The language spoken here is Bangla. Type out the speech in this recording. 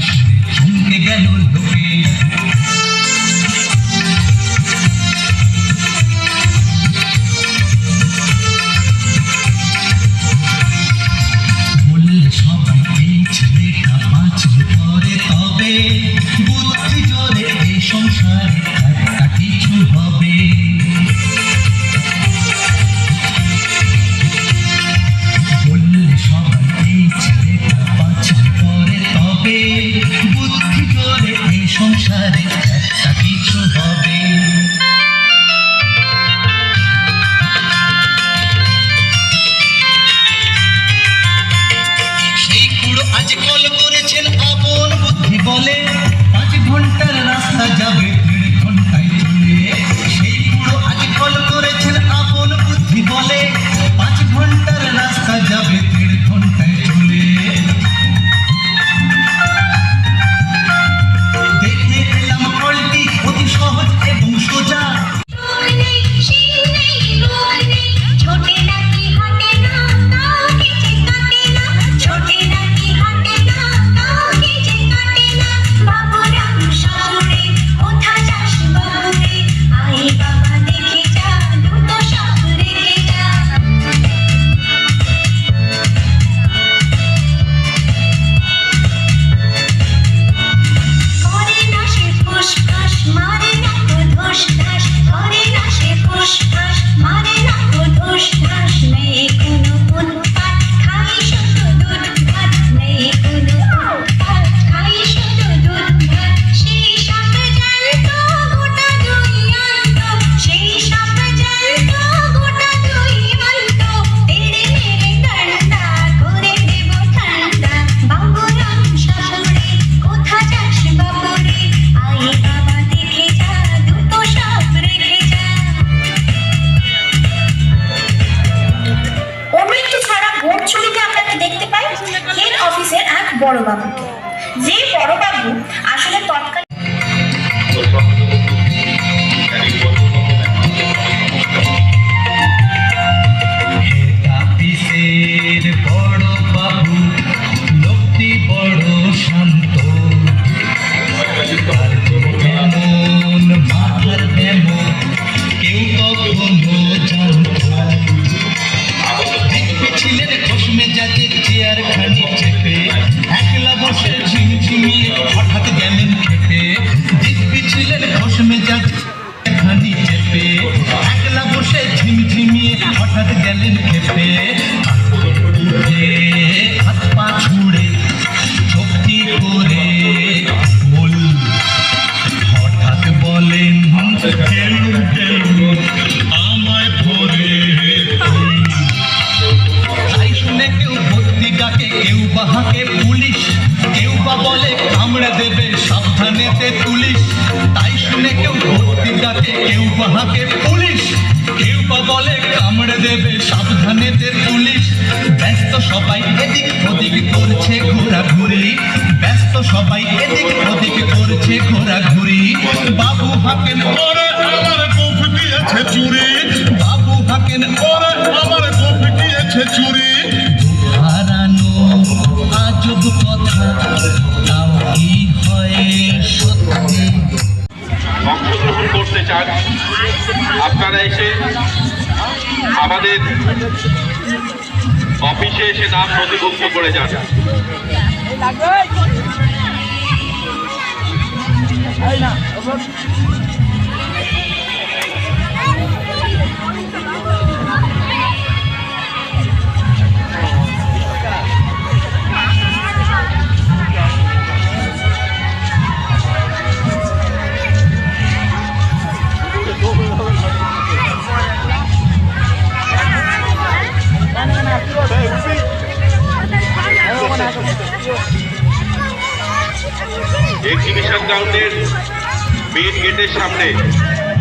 হাসতে চমকে গেল লোকে সংসারে বড়বাবু যে বড়বাবু বসে ঝিমঝিমিয়ে হঠাৎ গেলেন খেতে দিব্যি ছিলেন ঘোষ মেজাজ খানি চেপে। একলা বসে ঝিমঝিমিয়ে হঠাৎ গেলেন খেপে। পুলিশ। তাই শুনে কেউ ভর্তি ডাকে কেউ বাহাকে পুলিশ। কেউ বা বলে কামড়ে দেবে, সাবধানে পুলিশ। ব্যস্ত সবাই এদিক ওদিক করছে ঘোরাঘুরি। ব্যস্ত সবাই এদিক ওদিক করছে ঘোরাঘুরি। বাবু হাকেন, ওরে আমার গোফ দিয়েছে চুরি। বাবু হাকেন, ওরে আমার গোফ দিয়েছে চুরি। আমাদের অফিসে এসে নাম নথিভুক্ত করে যান। না এক্সিবিশন গ্রাউন্ডের মেন গেটের সামনে।